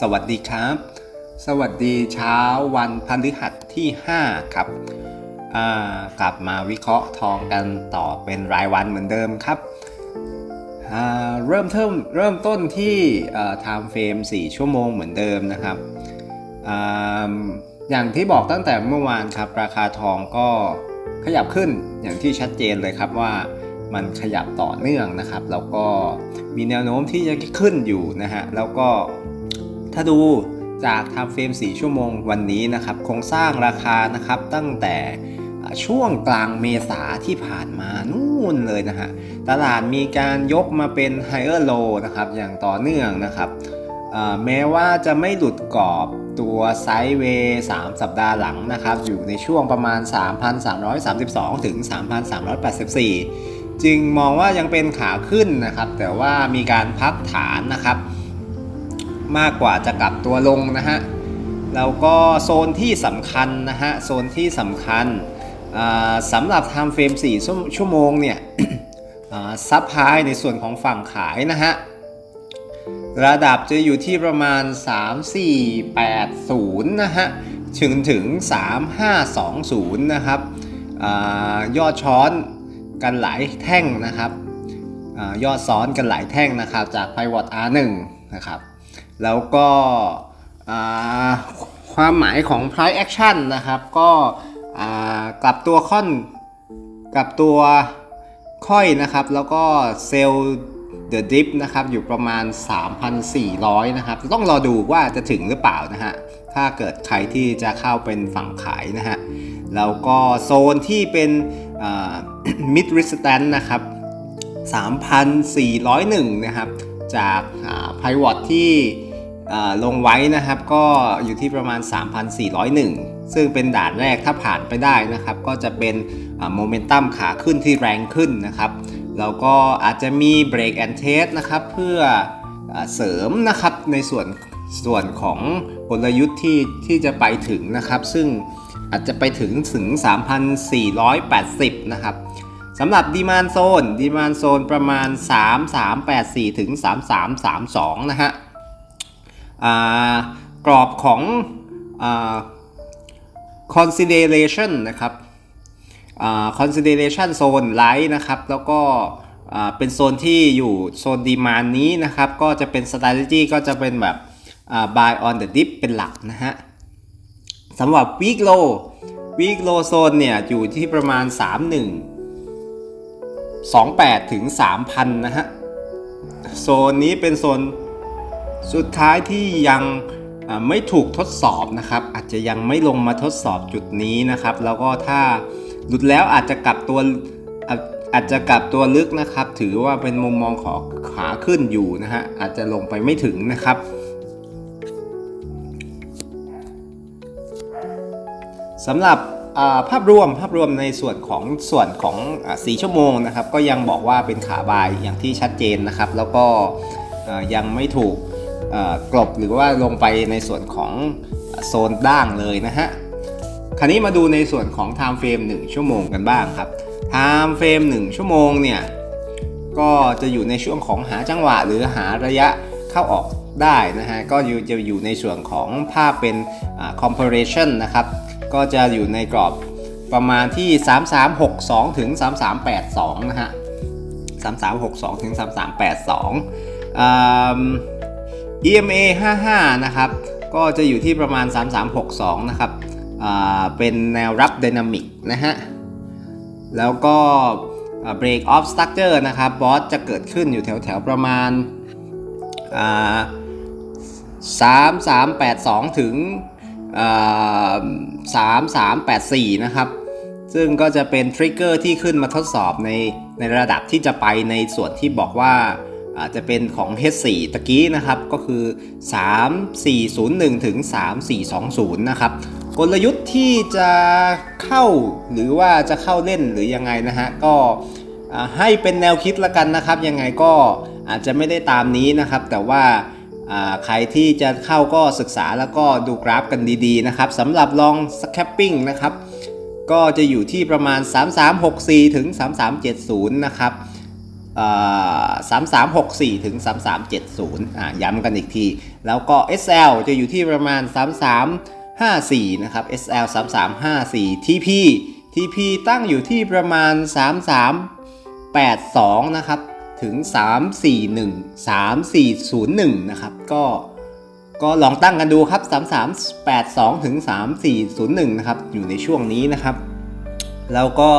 สวัสดีครับ สวัสดีเช้าวันพฤหัสที่ 5 ครับกลับมาวิเคราะห์ทองกันต่อเป็นรายวันเหมือนเดิมครับเริ่มเทิมเริ่มต้นที่ไทม์เฟรม4 ชั่วโมงเหมือนเดิมนะครับออย่างที่บอกตั้งแต่เมื่อวานครับ ราคาทองก็ขยับขึ้นอย่างที่ชัดเจนเลยครับว่ามันขยับต่อเนื่องนะครับ แล้วก็มีแนวโน้มที่จะขึ้นอยู่นะฮะแล้วก็ ถ้าดูจากไทม์เฟรม4ชั่วโมงวันนี้นะครับโครงสร้างราคานะครับตั้งแต่ช่วงกลางเมษาที่ผ่านมานู่นเลยนะฮะตลาดมีการยกมาเป็น higher low นะครับอย่างต่อเนื่องนะครับแม้ว่าจะไม่หลุดกรอบตัวไซด์เวย์3สัปดาห์หลังนะครับอยู่ในช่วงประมาณ 3,332 ถึง 3,384 จึงมองว่ายังเป็นขาขึ้นนะครับ แต่ว่ามีการพักฐานนะครับ มากกว่าจะกลับตัวลงนะฮะแล้วก็โซนที่สำคัญนะฮะโซนที่สำคัญสำหรับ time frame 4ชั่วชั่วโมงเนี่ยซับไพในส่วนของฝั่งขายนะฮะระดับจะอยู่ที่ประมาณ 3480 นะฮะถึงถึง 3520 นะครับอยอดช้อนกันหลายแท่งนะครับอยอดซ้อนกันหลายแท่งนะครับจาก Pivot R1 นะครับ แล้วก็ความหมายของ price action นะครับ ก็กลับตัวค่อนกลับตัวค่อยนะครับ แล้วก็เซลล์ The Dip นะครับอยู่ประมาณ 3,400 นะครับ ต้องรอดูว่าจะถึงหรือเปล่านะฮะ ถ้าเกิดใครที่จะเข้าเป็นฝั่งขายนะฮะ แล้วก็โซนที่เป็น mid resistance นะครับ 3,401 นะครับ จากไพวอตที่ ลงไว้นะครับก็อยู่ที่ประมาณ 3,401 ซึ่งเป็นด่านแรกถ้าผ่านไปได้นะครับ ก็จะเป็นโมเมนตัมขาขึ้นที่แรงขึ้นนะครับแล้วก็อาจจะมีเบรกแอนเทสนะครับเพื่ออเสริมนะครับในส่วนส่วนของกลยุทธ์ที่ที่จะไปถึงนะครับ ซึ่งอาจจะไปถึงถึง 3,480 นะครับสำหรับดีมานโซนดีมานโซนประมาณ 3384 ถึง 3332 นะฮะ กรอบของ consideration นะครับ consideration zone ไลท์นะครับ แล้วก็เป็นโซนที่อยู่โซนดีมานนี้นะครับ ก็จะเป็น strategy ก็จะเป็นแบบ buy on the dip เป็นหลักนะฮะสำหรับ week low week low zone เนี่ย อยู่ที่ประมาณ 31 28 ถึง 3,000 นะฮะ โซนนี้เป็นโซน สุดท้ายที่ยังไม่ถูกทดสอบนะครับ อาจจะยังไม่ลงมาทดสอบจุดนี้นะครับ แล้วก็ถ้าหลุดแล้วอาจจะกลับตัวอาอาจจะกลับตัวลึกนะครับ ถือว่าเป็นมุมมองของขาขึ้นอยู่นะฮะอาจจะลงไปไม่ถึงนะครับ สำหรับาภาพรวมภาพรวมในส่วนของส่วนของอ่ชั่วโมงนะครับ ก็ยังบอกว่าเป็นขาบายอย่างที่ชัดเจนนะครับ แล้วก็ยังไม่ถูก กลบหรือว่าลงไปในส่วนของโซนด่างเลยนะฮะ คราวนี้มาดูในส่วนของ time frame 1 ชั่วโมงกันบ้างครับ time frame 1 ชั่วโมงเนี่ย ก็จะอยู่ในช่วงของหาจังหวะหรือหาระยะเข้าออกได้นะฮะ ก็จะอยู่ในส่วนของภาพเป็นอ่า comparison นะครับ ก็จะอยู่ในกรอบประมาณที่ 3362 ถึง 3382 นะฮะ 3362 ถึง 3382อ่า EMA 55 นะครับ ก็จะอยู่ที่ประมาณ 3362 นะครับ เป็นแนวรับ Dynamic นะฮะ แล้วก็ Break of Structure นะครับ บอสจะเกิดขึ้นอยู่แถวแถวประมาณ 3382 ถึง 3384 นะครับ ซึ่งก็จะเป็นทริกเกอร์ที่ขึ้นมาทดสอบในในระดับที่จะไปในส่วนที่บอกว่า อาจจะเป็นของ H4 ตะกี้นะครับก็คือ 3401 ถึง 3420 นะครับกลยุทธ์ที่จะเข้าหรือว่าจะเข้าเล่นหรือยังไงนะฮะก็ให้เป็นแนวคิดละกันนะครับ ยังไงก็อาจจะไม่ได้ตามนี้นะครับ แต่ว่าอ่าใครที่จะเข้าก็ศึกษาแล้วก็ดูกราฟกันดีๆนะครับสำหรับลองสแคปปิ้งนะครับก็จะอยู่ที่ประมาณ 3364 ถึง 3370 นะครับ สามสามหกสี่ถึงสามสามเจ็ดศูนย์อ่าย้ำกันอีกที แล้วก็ SL จะอยู่ที่ประมาณ 3354 นะครับ SL 3354 TP TP ตั้งอยู่ที่ประมาณ 3382 นะครับ ถึง 341 3401 นะครับ ก็ก็ลองตั้งกันดูครับ 3382 ถึง 3401 นะครับ อยู่ในช่วงนี้นะครับ แล้วก็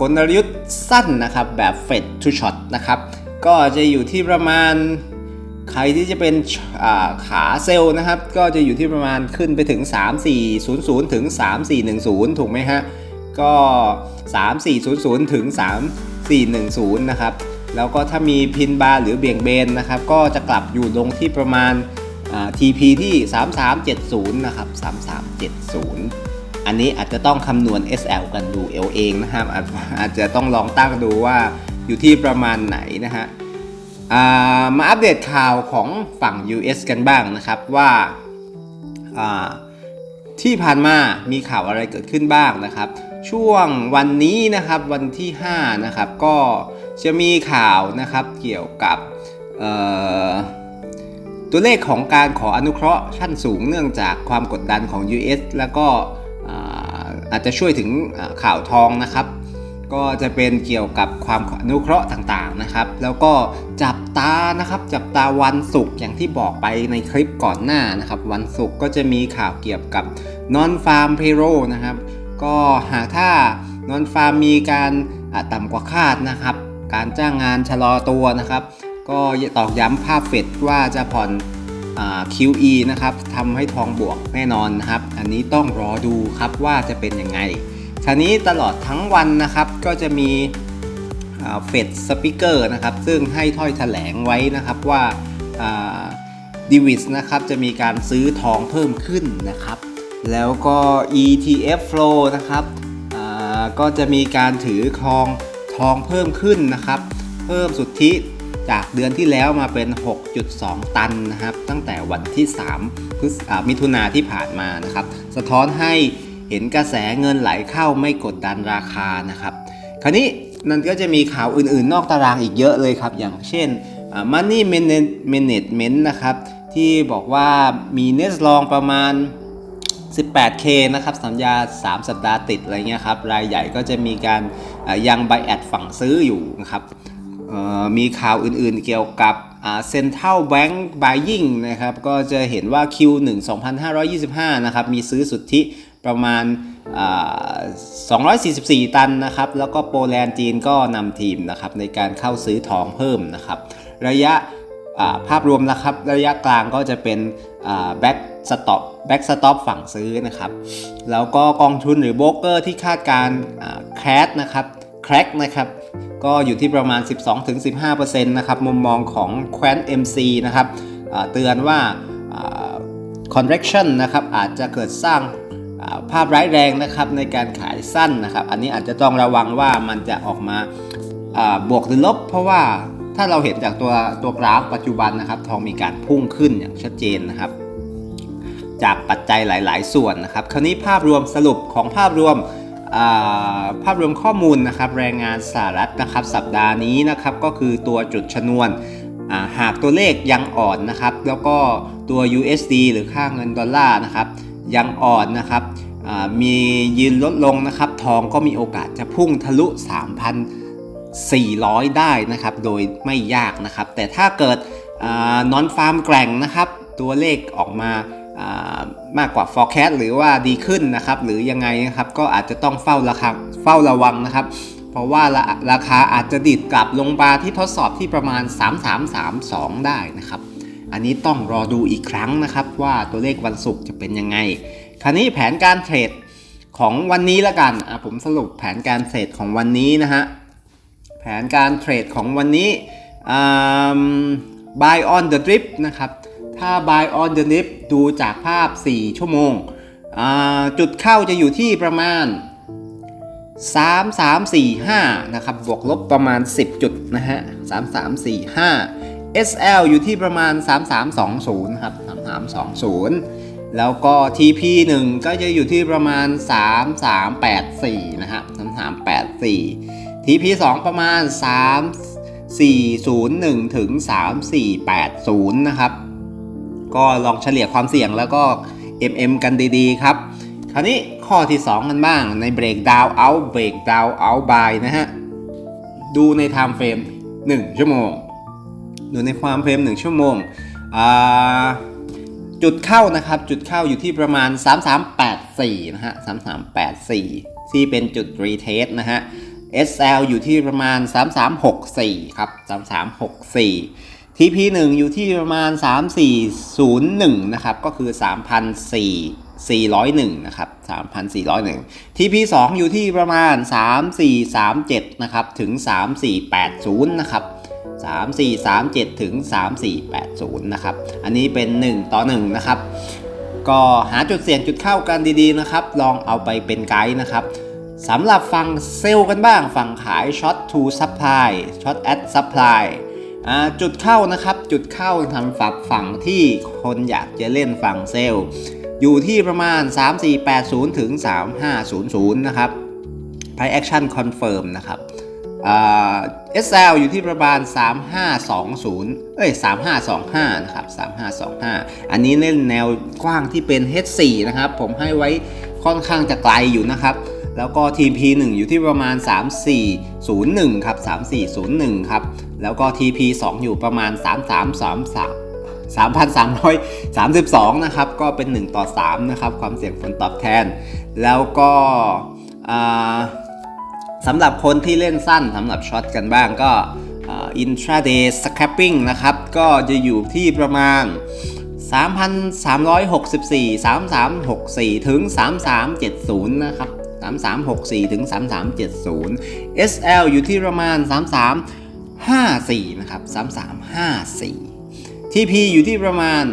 กลยุทธ์สั้นนะครับแบบเฟดทูช็อตนะครับก็จะอยู่ที่ประมาณใครที่จะเป็นขาเซลล์นะครับ ก็จะอยู่ที่ประมาณขึ้นไปถึง 3400 ถึง 3410 ถูกไหมฮะ ก็ 3400 ถึง 3410 นะครับ แล้วก็ถ้ามีพินบาร์หรือเบี่ยงเบนนะครับ ก็จะกลับอยู่ลงที่ประมาณอ่า TP ที่ 3370 นะครับ 3370 อันนี้อาจจะต้องคำนวณ SL กันดูเอเองนะครับอาจอาจจะต้องลองตั้งดูว่าอยู่ที่ประมาณไหนนะฮะามาอัปเดตข่าวของฝั่ง US กันบ้างนะครับว่าาที่ผ่านมามีข่าวอะไรเกิดขึ้นบ้างนะครับ ช่วงวันนี้นะครับวันที่ 5 นะครับ ก็จะมีข่าวนะครับเกี่ยวกับตัวเลขของการขออนุเคราะห์ชั้นสูงเนื่องจากความกดดันของ US แล้วก็ อาจจะช่วยถึงข่าวทองนะครับ ก็จะเป็นเกี่ยวกับความอนุเคราะห์ต่างๆนะครับ แล้วก็จับตานะครับ จับตาวันศุกร์อย่างที่บอกไปในคลิปก่อนหน้านะครับ วันศุกร์ก็จะมีข่าวเกี่ยวกับ non farm payroll นะครับ ก็หากถ้า non farm มีการต่ำกว่าคาดนะครับ การจ้างงานชะลอตัวนะครับ ก็ตอกย้ำภาพเฟดว่าจะผ่อน QE นะครับทำให้ทองบวกแน่นอนนะครับ อันนี้ต้องรอดูครับว่าจะเป็นยังไงครานี้ตลอดทั้งวันนะครับก็จะมีเฟดสปิเกอร์นะครับซึ่งให้ถ้อยแถลงไว้นะครับว่าดิวิสนะครับจะมีการซื้อทองเพิ่มขึ้นนะครับ แล้วก็ ETF flow นะครับก็จะมีการถือครองทองเพิ่มขึ้นนะครับ เพิ่มสุทธิ จากเดือนที่แล้วมาเป็น 6.2 ตันนะครับ ตั้งแต่วันที่3พฤษมิถุนาที่ผ่านมานะครับ สะท้อนให้เห็นกระแสเงินไหลเข้าไม่กดดันราคานะครับ คราวนี้นั่นก็จะมีข่าวอื่นๆ นอกตารางอีกเยอะเลยครับ อย่างเช่นอ่า Money Management นะครับ ที่บอกว่ามีเนสลองประมาณ 18K นะครับสัญญา 3 สัปดาห์ติดอะไรเงี้ยครับ รายใหญ่ก็จะมีการยังไบแอดฝั่งซื้ออยู่นะครับ มีข่าวอื่นๆเกี่ยวกับเซ็นเทรัลแบงก์บ y ยิงนะครับก็จะเห็นว่า Q1 2525 นะครับ มีซื้อสุทธิประมาณอ่า244 ตันนะครับ แล้วก็โปแลนด์จีนก็นำทีมนะครับในการเข้าซื้อทองเพิ่มนะครับ ระยะาภาพรวมนะครับระยะกลางก็จะเป็นแบ็กสต็อปแบ็กสต็อปฝั่งซื้อนะครับ แล้วก็กองทุนหรือโบรกเกอร์ที่คาดการแครนะครับแครกนะครับ ก็อยู่ที่ประมาณ 12-15%นะครับมุมมองของ Quant MC นะครับเตือนว่า correction นะครับอาจจะเกิดสร้างภาพร้ายแรงนะครับในการขายสั้นนะครับ อันนี้อาจจะต้องระวังว่ามันจะออกมาบวกหรือลบ เพราะว่าถ้าเราเห็นจากตัวตัวกราฟปัจจุบันนะครับ ทองมีการพุ่งขึ้นอย่างชัดเจนนะครับ จากปัจจัยหลาย ๆ ส่วนนะครับ คราวนี้ภาพรวมสรุปของภาพรวม ภาพรวมข้อมูลนะครับแรงงานสหรัฐนะครับสัปดาห์นี้นะครับก็คือตัวจุดชนวนหากตัวเลขยังอ่อนนะครับแล้วก็ตัว USD หรือค่าเงินดอลลาร์นะครับยังอ่อนนะครับมียืนลดลงนะครับทองก็มีโอกาสจะพุ่งทะลุ 3,400 ได้นะครับโดยไม่ยากนะครับแต่ถ้าเกิดนอนฟาร์มแกร่งนะครับตัวเลขออกมา มากกว่า forecast หรือว่าดีขึ้นนะครับ หรือยังไงนะครับ ก็อาจจะต้องเฝ้าราคาเฝ้าระวังนะครับ เพราะว่าราราคาอาจจะดิดกลับลงมาที่ทดสอบที่ประมาณ 3332 ได้นะครับ อันนี้ต้องรอดูอีกครั้งนะครับ ว่าตัวเลขวันศุกร์จะเป็นยังไง คราวนี้แผนการเทรดของวันนี้ละกันผมสรุปแผนการเทรดของวันนี้นะฮะ แผนการเทรดของวันนี้อ่า buy on the drip นะครับ ถ้า buy on the dip ดูจากภาพ 4 ชั่วโมง จุดเข้าจะอยู่ที่ประมาณ 3 3 4 5 นะครับ บวกลบประมาณ 10 จุดนะฮะ 3 3 4 5 SL อยู่ที่ประมาณ 3320 ครับ 3320 แล้วก็ TP 1 ก็จะอยู่ที่ประมาณ 3384 นะฮะ 3384 TP 2 ประมาณ 3 401 ถึง 3480 นะครับ ก็ลองเฉลี่ยความเสี่ยงแล้วก็ MM กันดีๆ ครับคราวนี้ข้อที่ 2 กันบ้างใน breakdown out breakdown out by นะฮะ ดูใน time frame 1 ชั่วโมง ดูในความเฟรม 1 ชั่วโมง จุดเข้านะครับ จุดเข้าอยู่ที่ประมาณ 3384 นะฮะ 3384 ที่เป็นจุด retest นะฮะ SL อยู่ที่ประมาณ 3364 ครับ 3364 TP1 อยู่ที่ประมาณ 3401 นะครับ ก็คือ 3,401 นะครับ 3,401 TP2 อยู่ที่ประมาณ 3437 นะครับ ถึง 3480 นะครับ 3437 ถึง 3480 นะครับ อันนี้เป็น 1 ต่อ 1 นะครับ ก็หาจุดเสี่ยงจุดเข้ากันดีๆ นะครับ ลองเอาไปเป็นไกด์นะครับสำหรับฝั่งเซลล์กันบ้าง ฝั่งขาย short to supply short at supply อ่า จุดเข้านะครับจุดเข้าทางฝั่งฝั่งที่คนอยากจะเล่นฝั่งเซลล์อยู่ที่ประมาณ 3480 ถึง 3500 นะครับ price action confirm นะครับอ่า SL อยู่ที่ประมาณ 3520 เอ้ย 3525 นะครับ 3525 อันนี้เล่นแนวกว้างที่เป็น H4 นะครับ ผมให้ไว้ค่อนข้างจะไกลอยู่นะครับ แล้วก็ TP1 อยู่ที่ประมาณ 3401 ครับ 3401 ครับ แล้วก็ TP2 อยู่ประมาณ 3333 3,332 นะครับ ก็เป็น 1 ต่อ 3 นะครับ ความเสี่ยงผลตอบแทน แล้วก็สำหรับคนที่เล่นสั้นสำหรับช็อตกันบ้างก็อ่า intraday scalping นะครับ ก็จะอยู่ที่ประมาณ 3,364 3364 ถึง 3370 นะครับ 3364ถึง3370 SL อยู่ที่ประมาณ 3354 นะครับ 3354 TP อยู่ที่ประมาณ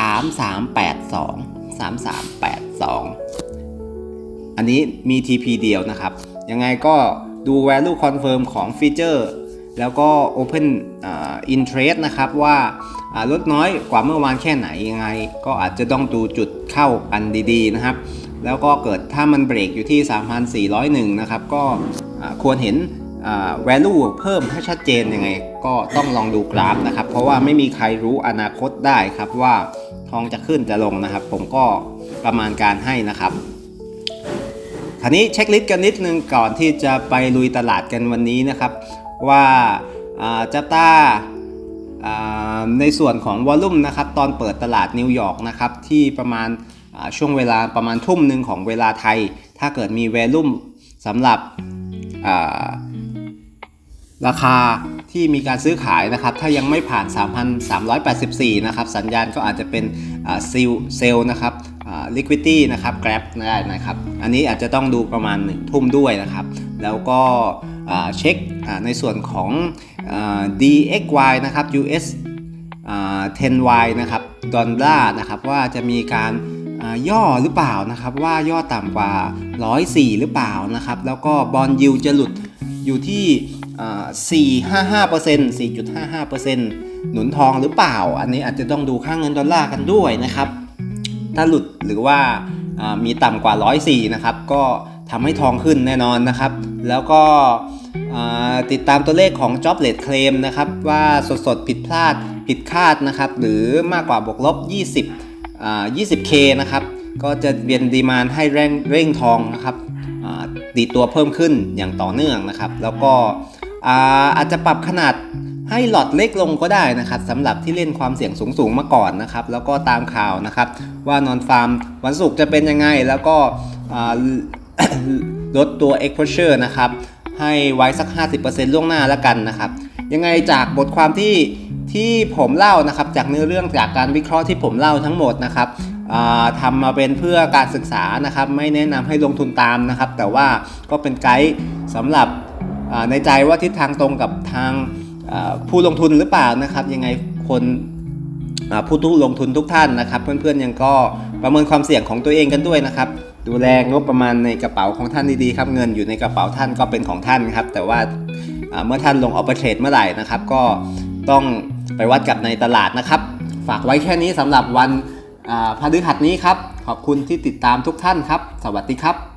3382 3382 อันนี้มี TP เดียวนะครับ ยังไงก็ดู value confirm ของฟีเจอร์แล้วก็ open อ่า interest นะครับว่าอ่าลดน้อยกว่าเมื่อวานแค่ไหนยังไง ก็อาจจะต้องดูจุดเข้าอันดีๆนะครับ แล้วก็เกิดถ้ามันเบรกอยู่ที่ 3,401 นะครับ ก็ควรเห็น value เพิ่มให้ชัดเจนยังไง ก็ต้องลองดูกราฟนะครับ เพราะว่าไม่มีใครรู้อนาคตได้ครับว่าทองจะขึ้นจะลงนะครับ ผมก็ประมาณการให้นะครับคราวนี้เช็คลิสต์กันนิดนึงก่อนที่จะไปลุยตลาดกันวันนี้นะครับ ว่าจับตาอ่าในส่วนของวอลลุ่มนะครับ ตอนเปิดตลาดนิวยอร์กนะครับที่ประมาณ ช่วงเวลาประมาณทุ่มหนึ่งของเวลาไทย ถ้าเกิดมีแวลุ่มสำหรับราคาที่มีการซื้อขายนะครับ ถ้ายังไม่ผ่าน 3,384 นะครับ สัญญาณก็อาจจะเป็นเซลเซลนะครับ liquidity นะครับ grab ได้นะครับ อันนี้อาจจะต้องดูประมาณ1ทุ่มด้วยนะครับ แล้วก็เช็คในส่วนของอ DXY นะครับ US 10Y นะครับ ดอลลาร์นะครับ ว่าจะมีการ ย่อหรือเปล่านะครับ ว่าย่อต่ำกว่า 104 หรือเปล่านะครับ แล้วก็บอลยิวจะหลุดอยู่ที่อ่า455% 4.55%หนุนทองหรือเปล่า อันนี้อาจจะต้องดูค่างเงินดอลลาร์กันด้วยนะครับ ถ้าหลุดหรือว่ามีต่ำกว่า 104 นะครับ ก็ทำให้ทองขึ้นแน่นอนนะครับ แล้วก็ติดตามตัวเลขของ job rate claim นะครับ ว่าสดๆ ผิดพลาดผิดคาดนะครับ หรือมากกว่าบวกลบ 20อ่า 20k นะครับ ก็จะเบียนดีมานให้เร่งเร่งทองนะครับอ่าดีตัวเพิ่มขึ้นอย่างต่อเนื่องนะครับ แล้วก็อาจจะปรับขนาดให้หลอดเล็กลงก็ได้นะครับสำหรับที่เล่นความเสี่ยงสูงๆมาก่อนนะครับ แล้วก็ตามข่าวนะครับ ว่านอนฟาร์มวันศุกร์จะเป็นยังไง แล้วก็ลดตัว exposure นะครับ ให้ไว้สัก 50%ล่วงหน้าแล้วกันนะครับ ยังไงจากบทความที่ ที่ผมเล่านะครับจากเนื้อเรื่องจากการวิเคราะห์ที่ผมเล่าทั้งหมดนะครับทำมาเป็นเพื่อการศึกษานะครับ ไม่แนะนำให้ลงทุนตามนะครับ แต่ว่าก็เป็นไกด์สำหรับในใจว่าทิศทางตรงกับทางผู้ลงทุนหรือเปล่านะครับ ยังไงคนผู้ทุลงทุนทุกท่านนะครับ เพื่อนๆยังก็ประเมินความเสี่ยงของตัวเองกันด้วยนะครับ ดูแลงบประมาณในกระเป๋าของท่านดีๆครับเงินอยู่ในกระเป๋าท่านก็เป็นของท่านครับแต่ว่าอ่าเมื่อท่านลงออปเปอร์เทรดเมื่อไหร่นะครับ ก็ต้อง ไปวัดกับในตลาดนะครับ ฝากไว้แค่นี้สำหรับวันพฤหัสนี้ครับ ขอบคุณที่ติดตามทุกท่านครับ สวัสดีครับ